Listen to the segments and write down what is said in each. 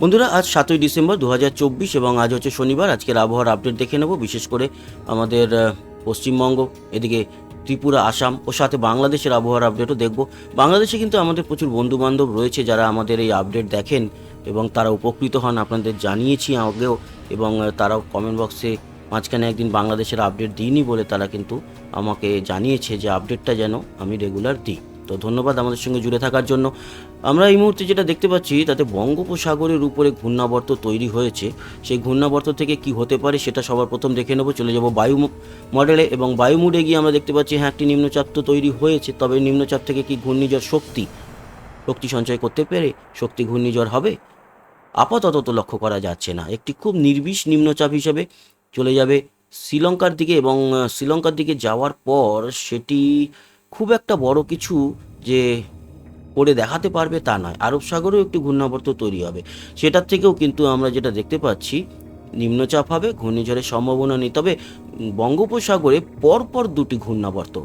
বন্ধুরা, আজ সাতই ডিসেম্বর দু হাজার চব্বিশ এবং আজ হচ্ছে শনিবার। আজকের আবহাওয়ার আপডেট দেখে নেব, বিশেষ করে আমাদের পশ্চিমবঙ্গ, এদিকে ত্রিপুরা, আসাম ও সাথে বাংলাদেশের আবহাওয়ার আপডেটও দেখব। বাংলাদেশে কিন্তু আমাদের প্রচুর বন্ধু বান্ধব রয়েছে যারা আমাদের এই আপডেট দেখেন এবং তারা উপকৃত হন। আপনাদের জানিয়েছি আগেও এবং তারাও কমেন্ট বক্সে মাঝখানে একদিন বাংলাদেশের আপডেট দিইনি বলে তারা কিন্তু আমাকে জানিয়েছে যে আপডেটটা যেন আমি রেগুলার দিই। তো ধন্যবাদ আমাদের সঙ্গে জুড়ে থাকার জন্য। আমরা এই মুহূর্তে যেটা দেখতে পাচ্ছি, তাতে বঙ্গোপসাগরের উপরে ঘূর্ণাবর্ত তৈরি হয়েছে। সেই ঘূর্ণাবর্ত থেকে কি হতে পারে সেটা সবার প্রথম দেখে নেব। চলে যাব বায়ু মডেলে এবং বায়ু মোডে গিয়ে আমরা দেখতে পাচ্ছি হ্যাঁ একটি নিম্নচাপ তো তৈরি হয়েছে। তবে নিম্নচাপ থেকে কি ঘূর্ণিঝড় শক্তি শক্তি সঞ্চয় করতে পেরে শক্তি ঘূর্ণিঝড় হবে? আপাতত তো লক্ষ্য করা যাচ্ছে না। একটি খুব নির্বিষ নিম্নচাপ হিসেবে চলে যাবে শ্রীলঙ্কার দিকে এবং শ্রীলঙ্কার দিকে যাওয়ার পর সেটি খুব একটা বড় কিছু যে করে দেখাতে পারবে তা নয়। আরব সাগরেও একটি ঘূর্ণাবর্ত তৈরি হবে। সেটার থেকেও কিন্তু আমরা যেটা দেখতে পাচ্ছি, নিম্নচাপ হবে, ঘূর্ণিঝড়ের সম্ভাবনা নেই। তবে বঙ্গোপসাগরে পরপর দুটি ঘূর্ণাবর্ত।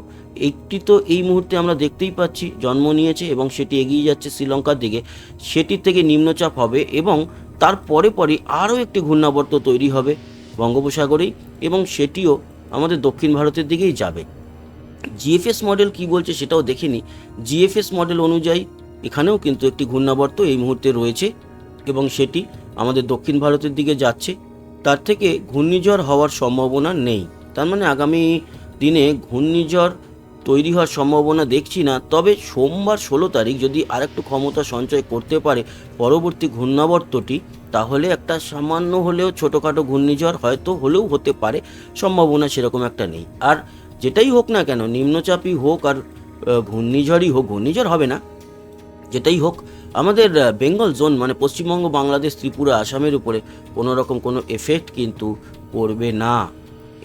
একটি তো এই মুহূর্তে আমরা দেখতেই পাচ্ছি, জন্ম নিয়েছে এবং সেটি এগিয়ে যাচ্ছে শ্রীলঙ্কার দিকে। সেটির থেকে নিম্নচাপ হবে এবং তার পরে পরে আরও একটি ঘূর্ণাবর্ত তৈরি হবে বঙ্গোপসাগরেই এবং সেটিও আমাদের দক্ষিণ ভারতের দিকেই যাবে। জিএফএস মডেল কি বলছে সেটাও দেখিনি। জিএফএস মডেল অনুযায়ী এখানেও কিন্তু একটি ঘূর্ণাবর্ত এই মুহূর্তে রয়েছে এবং সেটি আমাদের দক্ষিণ ভারতের দিকে যাচ্ছে। তার থেকে ঘূর্ণিঝড় হওয়ার সম্ভাবনা নেই। তার মানে আগামী দিনে ঘূর্ণিঝড় তৈরি হওয়ার সম্ভাবনা দেখছি না। তবে সোমবার ষোলো তারিখ যদি আরেকটু ক্ষমতা সঞ্চয় করতে পারে পরবর্তী ঘূর্ণাবর্তটি, তাহলে একটা সামান্য হলেও ছোটোখাটো ঘূর্ণিঝড় হয়তো হলেও হতে পারে। সম্ভাবনা সেরকম একটা নেই। আর যেটাই হোক না কেন, নিম্নচাপই হোক আর ঘূর্ণিঝড়ই হোক, ঘূর্ণিঝড় হবে না। যেটাই হোক, আমাদের বেঙ্গল জোন মানে পশ্চিমবঙ্গ, বাংলাদেশ, ত্রিপুরা, আসামের উপরে কোনো রকম কোনো এফেক্ট কিন্তু পড়বে না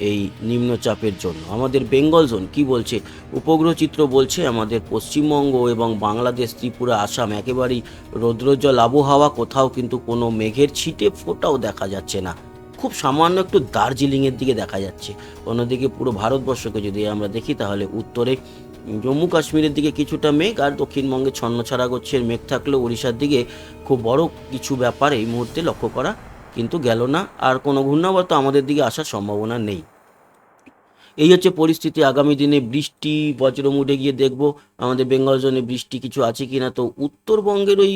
এই নিম্নচাপের জন্য। আমাদের বেঙ্গল জোন কি বলছে? উপগ্রহ চিত্র বলছে আমাদের পশ্চিমবঙ্গ এবং বাংলাদেশ, ত্রিপুরা, আসাম একেবারেই রৌদ্রোজ্জ্বল আবহাওয়া, কোথাও কিন্তু কোনো মেঘের ছিটে ফোটাও দেখা যাচ্ছে না। খুব সামান্য একটু দার্জিলিংয়ের দিকে দেখা যাচ্ছে। অন্যদিকে পুরো ভারতবর্ষকে যদি আমরা দেখি, তাহলে উত্তরে জম্মু কাশ্মীরের দিকে কিছুটা মেঘ আর দক্ষিণবঙ্গে ছন্নছাড়া গোচ্ছের মেঘ থাকলেও উড়িষ্যার দিকে খুব বড় কিছু ব্যাপার এই মুহূর্তে লক্ষ্য করা কিন্তু গেল না আর কোনো ঘূর্ণাবর্ত আমাদের দিকে আসার সম্ভাবনা নেই। এই হচ্ছে পরিস্থিতি। আগামী দিনে বৃষ্টি, বজ্রমুডে গিয়ে দেখব আমাদের বেঙ্গল জোনে বৃষ্টি কিছু আছে কি না তো উত্তরবঙ্গের ওই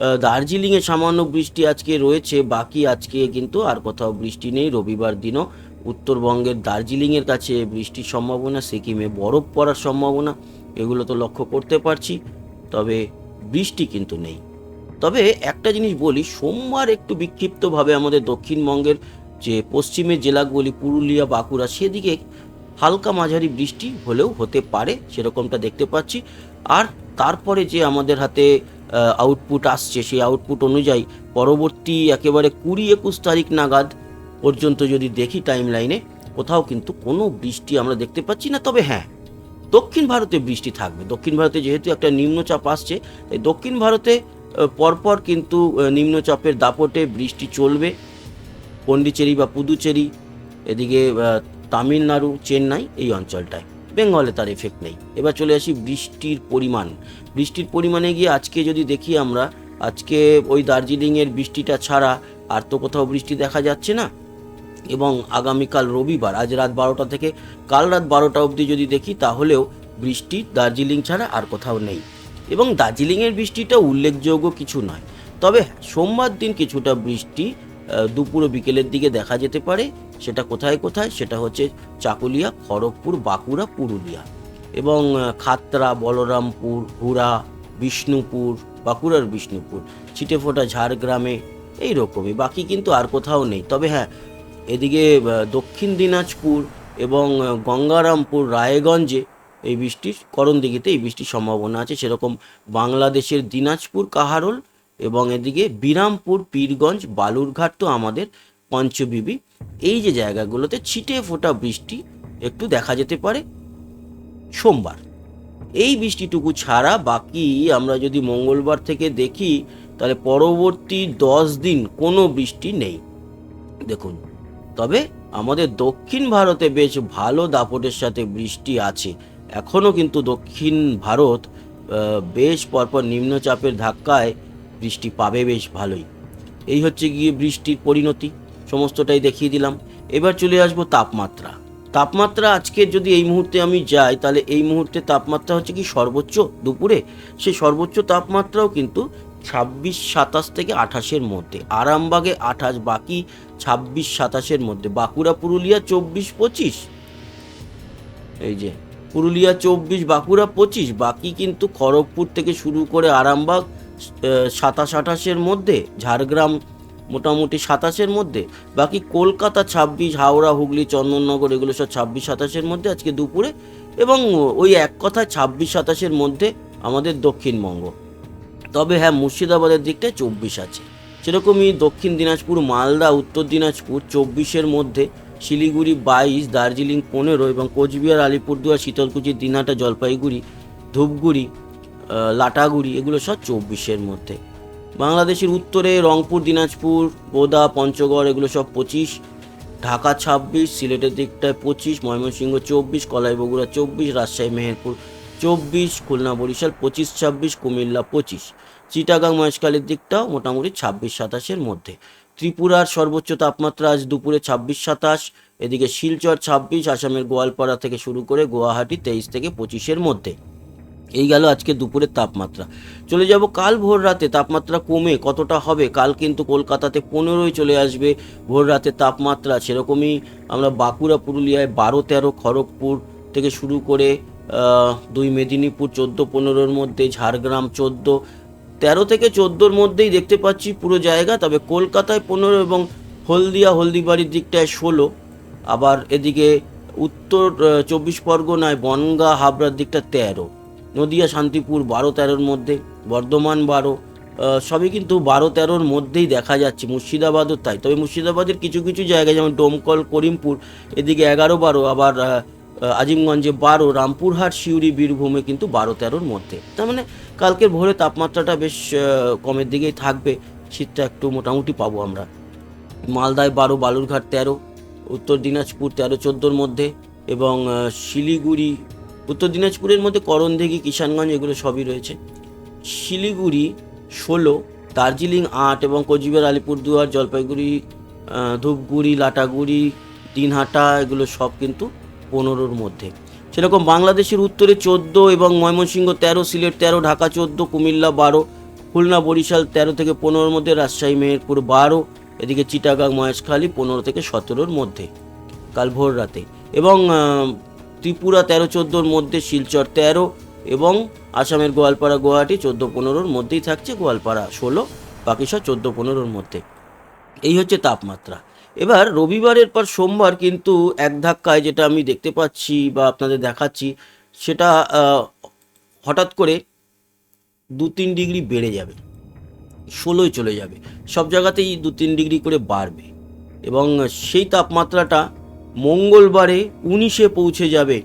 দার্জিলিংয়ে সামান্য বৃষ্টি আজকে রয়েছে, বাকি আজকে কিন্তু আর কোথাও বৃষ্টি নেই। রবিবার দিনও উত্তরবঙ্গের দার্জিলিংয়ের কাছে বৃষ্টির সম্ভাবনা, সিকিমে বরফ পড়ার সম্ভাবনা, এগুলো তো লক্ষ্য করতে পারছি, তবে বৃষ্টি কিন্তু নেই। তবে একটা জিনিস বলি, সোমবার একটু বিক্ষিপ্তভাবে আমাদের দক্ষিণবঙ্গের যে পশ্চিমের জেলাগুলি, পুরুলিয়া, বাঁকুড়া, সেদিকে হালকা মাঝারি বৃষ্টি হলেও হতে পারে, সেরকমটা দেখতে পাচ্ছি। আর তারপরে যে আমাদের হাতে আউটপুট আসছে, সেই আউটপুট অনুযায়ী পরবর্তী একেবারে কুড়ি একুশ তারিখ নাগাদ পর্যন্ত যদি দেখি টাইম লাইনে কোথাও কিন্তু কোনো বৃষ্টি আমরা দেখতে পাচ্ছি না। তবে হ্যাঁ দক্ষিণ ভারতে বৃষ্টি থাকবে। দক্ষিণ ভারতে যেহেতু একটা নিম্নচাপ আসছে, তাই দক্ষিণ ভারতে পরপর কিন্তু নিম্নচাপের দাপটে বৃষ্টি চলবে। পন্ডিচেরি বা পুদুচেরি, এদিকে তামিলনাড়ু, চেন্নাই এই অঞ্চলটায়। বেঙ্গলে তার এফেক্ট নেই। এবার চলে আসি বৃষ্টির পরিমাণ। বৃষ্টির পরিমাণে গিয়ে আজকে যদি দেখি আমরা, আজকে ওই দার্জিলিংয়ের বৃষ্টিটা ছাড়া আর তো কোথাও বৃষ্টি দেখা যাচ্ছে না। এবং আগামীকাল রবিবার, আজ রাত বারোটা থেকে কাল রাত বারোটা অবধি যদি দেখি, তাহলেও বৃষ্টি দার্জিলিং ছাড়া আর কোথাও নেই। এবং দার্জিলিংয়ের বৃষ্টিটা উল্লেখযোগ্য কিছু নয়। তবে সোমবার দিন কিছুটা বৃষ্টি দুপুর বিকেলের দিকে দেখা যেতে পারে। সেটা কোথায় কোথায়? সেটা হচ্ছে চাকুলিয়া, খড়গপুর, বাঁকুড়া, পুরুলিয়া। এবং খাতরা, বলরামপুর, হুড়া, বিষ্ণুপুর, বাঁকুড়ার বিষ্ণুপুর ছিটেফোঁটা ঝাড়গ্রামে এই রকমই বাকি কিন্তু আর কোথাও নেই। তবে হ্যাঁ এদিকে দক্ষিণ দিনাজপুর এবং গঙ্গারামপুর, রায়গঞ্জে এই বৃষ্টির, করণদিঘিতে এই বৃষ্টির সম্ভাবনা আছে। সেরকম বাংলাদেশের দিনাজপুর, কাহারোল এবং এদিকে বিরামপুর, পীরগঞ্জ, বালুরঘাট তো আমাদের পঞ্চবিবি, এই যে জায়গাগুলোতে ছিটে ফোটা বৃষ্টি একটু দেখা যেতে পারে সোমবার। এই বৃষ্টিটুকু ছাড়া বাকি আমরা যদি মঙ্গলবার থেকে দেখি, তাহলে পরবর্তী দশ দিন কোনো বৃষ্টি নেই। দেখুন, তবে আমাদের দক্ষিণ ভারতে বেশ ভালো দাপটের সাথে বৃষ্টি আছে। এখনও কিন্তু দক্ষিণ ভারত বেশ পরপর নিম্নচাপের ধাক্কায় বৃষ্টি পাবে বেশ ভালোই। এই হচ্ছে গিয়ে বৃষ্টির পরিণতি। সমস্তটাই দেখিয়ে দিলাম। এবার চলে আসব তাপমাত্রা। তাপমাত্রা আজকে যদি এই মুহূর্তে আমি যাই, তাহলে এই মুহূর্তে তাপমাত্রা হচ্ছে কি সর্বোচ্চ দুপুরে? সেই সর্বোচ্চ তাপমাত্রাও কিন্তু ছাব্বিশ, সাতাশ থেকে আঠাশের মধ্যে। আরামবাগে আঠাশ, বাকি ছাব্বিশ, সাতাশের মধ্যে। বাঁকুড়া, পুরুলিয়া, চব্বিশ, পঁচিশ। এই যে, পুরুলিয়া, চব্বিশ, বাঁকুড়া, পঁচিশ। বাকি কিন্তু খড়গপুর থেকে শুরু করে আরামবাগ সাতাশ, আঠাশের মধ্যে, ঝাড়গ্রাম মোটামুটি সাতাশের মধ্যে। বাকি কলকাতা, ছাব্বিশ, হাওড়া, হুগলি, চন্দননগর, এগুলো সব ছাব্বিশ, সাতাশের মধ্যে আজকে দুপুরে। এবং ওই এক কথায় ছাব্বিশ, সাতাশের মধ্যে আমাদের দক্ষিণবঙ্গ। তবে হ্যাঁ মুর্শিদাবাদের দিকটায় চব্বিশ আছে। সেরকমই দক্ষিণ দিনাজপুর, মালদা, উত্তর দিনাজপুর চব্বিশের মধ্যে। শিলিগুড়ি বাইশ, দার্জিলিং পনেরো এবং কোচবিহার, আলিপুরদুয়ার, শীতলকুচি, দিনহাটা, জলপাইগুড়ি, ধূপগুড়ি লাটাগুড়ি, এগুলো সব চব্বিশের মধ্যে। বাংলাদেশের উত্তরে রংপুর, দিনাজপুর বোদা পঞ্চগড়, এগুলো সব পঁচিশ। ঢাকা ছাব্বিশ, সিলেটের দিকটায় পঁচিশ, ময়মনসিংহ চব্বিশ কলাই বগুড়া চব্বিশ, রাজশাহী, মেহেরপুর চব্বিশ, খুলনা, বরিশাল পঁচিশ, ছাব্বিশ, কুমিল্লা পঁচিশ। চিটাগাং, মহেশখালীর দিকটাও মোটামুটি ছাব্বিশ, সাতাশের মধ্যে। ত্রিপুরার সর্বোচ্চ তাপমাত্রা আজ দুপুরে ছাব্বিশ, সাতাশ। এদিকে শিলচর ছাব্বিশ, আসামের গোয়ালপাড়া থেকে শুরু করে গুয়াহাটি তেইশ থেকে পঁচিশের মধ্যে। এই গেল আজকে দুপুরের তাপমাত্রা। চলে যাব কাল ভোর রাতে, তাপমাত্রা কমে কতটা হবে? কাল কিন্তু কলকাতাতে পনেরোই চলে আসবে ভোর রাতে তাপমাত্রা। সেরকমই আমরা বাঁকুড়া, পুরুলিয়ায় বারো, তেরো, খড়গপুর থেকে শুরু করে দুই মেদিনীপুর, চোদ্দ, পনেরোর মধ্যে, ঝাড়গ্রাম চোদ্দ, তেরো থেকে চোদ্দোর মধ্যেই দেখতে পাচ্ছি পুরো জায়গা। তবে কলকাতায় পনেরো এবং হলদিয়া, হলদিবাড়ির দিকটায় ষোলো। আবার এদিকে উত্তর চব্বিশ পরগনায় বনগা, হাবড়ার দিকটা তেরো। নদিয়া, শান্তিপুর বারো তেরোর মধ্যে, বর্ধমান বারো সবই কিন্তু বারো তেরোর মধ্যেই দেখা যাচ্ছে, মুর্শিদাবাদও তাই। তবে মুর্শিদাবাদের কিছু কিছু জায়গায় যেমন ডোমকল, করিমপুর, এদিকে এগারো বারো, আবার আজিমগঞ্জে বারো, রামপুরহাট, সিউড়ি, বীরভূমে কিন্তু বারো তেরোর মধ্যে। তার মানে কালকের ভোরে তাপমাত্রাটা বেশ কমের দিকেই থাকবে, শীতটা একটু মোটামুটি পাবো আমরা। মালদায় বারো, বালুরঘাট তেরো, উত্তর দিনাজপুর তেরো, চোদ্দোর মধ্যে এবং শিলিগুড়ি উত্তর দিনাজপুরের মধ্যে করণদিঘি, কিষানগঞ্জ এগুলো সবই রয়েছে। শিলিগুড়ি ষোলো, দার্জিলিং আট এবং কোচবিহার, আলিপুরদুয়ার, জলপাইগুড়ি ধূপগুড়ি, লাটাগুড়ি, দিনহাটা এগুলো সব কিন্তু পনেরোর মধ্যে। সেরকম বাংলাদেশের উত্তরে চোদ্দ এবং ময়মনসিংহ তেরো, সিলেট তেরো, ঢাকা চোদ্দ, কুমিল্লা বারো, খুলনা, বরিশাল তেরো থেকে পনেরোর মধ্যে, রাজশাহী, মেহেরপুর বারো, এদিকে চিটাগাং, মহেশখালী পনেরো থেকে সতেরোর মধ্যে, কাল ভোর রাতে। এবং ত্রিপুরা তেরো চোদ্দোর মধ্যে শিলচর তেরো এবং আসামের গোয়ালপাড়া গুয়াহাটি চোদ্দ পনেরোর মধ্যেই থাকছে গোয়ালপাড়া ষোলো বাকি সব চোদ্দ পনেরোর মধ্যে। এই হচ্ছে তাপমাত্রা। এবার রবিবারের পর সোমবার কিন্তু এক ধাক্কায় যেটা আমি দেখতে পাচ্ছি বা আপনাদের দেখাচ্ছি, সেটা হঠাৎ করে দু তিন ডিগ্রি বেড়ে যাবে, ষোলোই চলে যাবে। সব জায়গাতেই দু তিন ডিগ্রি করে বাড়বে এবং সেই তাপমাত্রাটা মঙ্গলবারে উনিশে পৌঁছে যাবে।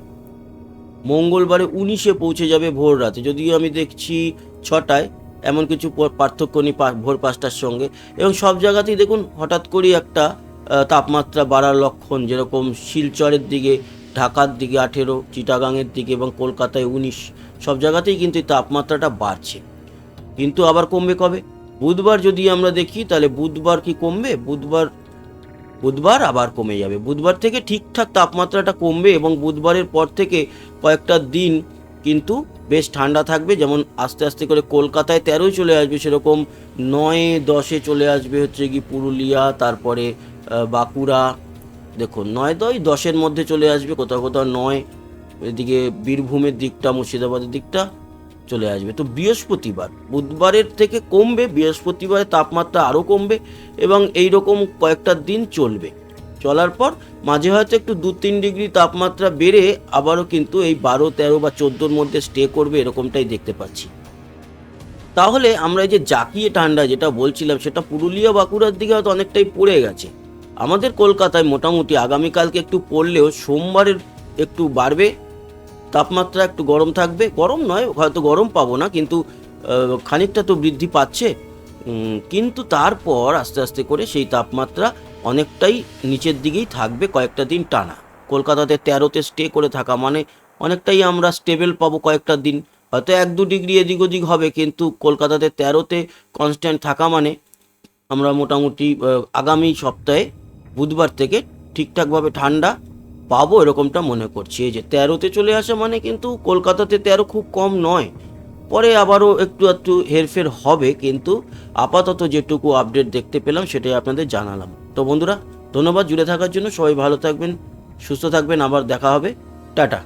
মঙ্গলবারে উনিশে পৌঁছে যাবে ভোর রাতে। যদিও আমি দেখছি ছটায়, এমন কিছু পার্থক্য নেই ভোর পাঁচটার সঙ্গে। এবং সব জায়গাতেই দেখুন, হঠাৎ করেই একটা তাপমাত্রা বাড়ার লক্ষণ। যেরকম শিলচরের দিকে, ঢাকার দিকে আঠেরো, চিটাগাংয়ের দিকে এবং কলকাতায় উনিশ, সব জায়গাতেই কিন্তু এই তাপমাত্রাটা বাড়ছে। কিন্তু আবার কমবে কবে? বুধবার যদি আমরা দেখি, তাহলে বুধবার কি কমবে? বুধবার বুধবার আবার কমে যাবে। বুধবার থেকে ঠিকঠাক তাপমাত্রাটা কমবে এবং বুধবারের পর থেকে কয়েকটা দিন কিন্তু বেশ ঠান্ডা থাকবে। যেমন আস্তে আস্তে করে কলকাতায় তেরোই চলে আসবে, সেরকম নয়, দশে চলে আসবে হচ্ছে কি পুরুলিয়া, তারপরে বাঁকুড়া। দেখুন, নয় দই দশের মধ্যে চলে আসবে, কোথাও কোথাও নয়। এদিকে বীরভূমের দিকটা, মুর্শিদাবাদের দিকটা চলে আসবে। তো বৃহস্পতিবার, বুধবারের থেকে কমবে, বৃহস্পতিবারে তাপমাত্রা আরও কমবে এবং এই রকম কয়েকটা দিন চলবে। চলার পর মাঝে হয়তো একটু দু তিন ডিগ্রি তাপমাত্রা বেড়ে আবারও কিন্তু এই বারো, তেরো বা চোদ্দোর মধ্যে স্টে করবে এরকমটাই দেখতে পাচ্ছি। তাহলে আমরা এই যে জাকিয়ে ঠান্ডা যেটা বলছিলাম, সেটা পুরুলিয়া বাঁকুড়ার দিকে হয়তো অনেকটাই পড়ে গেছে। আমাদের কলকাতায় মোটামুটি আগামীকালকে একটু পড়লেও সোমবারের একটু বাড়বে। তাপমাত্রা একটু গরম থাকবে। গরম নয়, হয়তো গরম পাবো না, কিন্তু খানিকটা তো বৃদ্ধি পাচ্ছে। কিন্তু তারপর আস্তে আস্তে করে সেই তাপমাত্রা অনেকটাই নিচের দিকেই থাকবে কয়েকটা দিন টানা। কলকাতাতে তেরোতে স্টে করে থাকা মানে অনেকটাই আমরা স্টেবল পাবো কয়েকটা দিন। হয়তো এক দু ডিগ্রি এদিক ওদিক হবে, কিন্তু কলকাতাতে তেরোতে কনস্ট্যান্ট থাকা মানে আমরা মোটামুটি আগামী সপ্তাহে বুধবার থেকে ঠিকঠাকভাবে ঠান্ডা পাবো এরকমটা মনে করছি। এই যে তেরোতে চলে আসা মানে কিন্তু কলকাতাতে তেরো খুব কম নয়। পরে আবারও একটু একটু হেরফের হবে, কিন্তু আপাতত যেটুকু আপডেট দেখতে পেলাম সেটাই আপনাদের জানালাম। তো বন্ধুরা, ধন্যবাদ। জুড়ে থাকার জন্য সবাই ভালো থাকবেন, সুস্থ থাকবেন। আবার দেখা হবে। টাটা।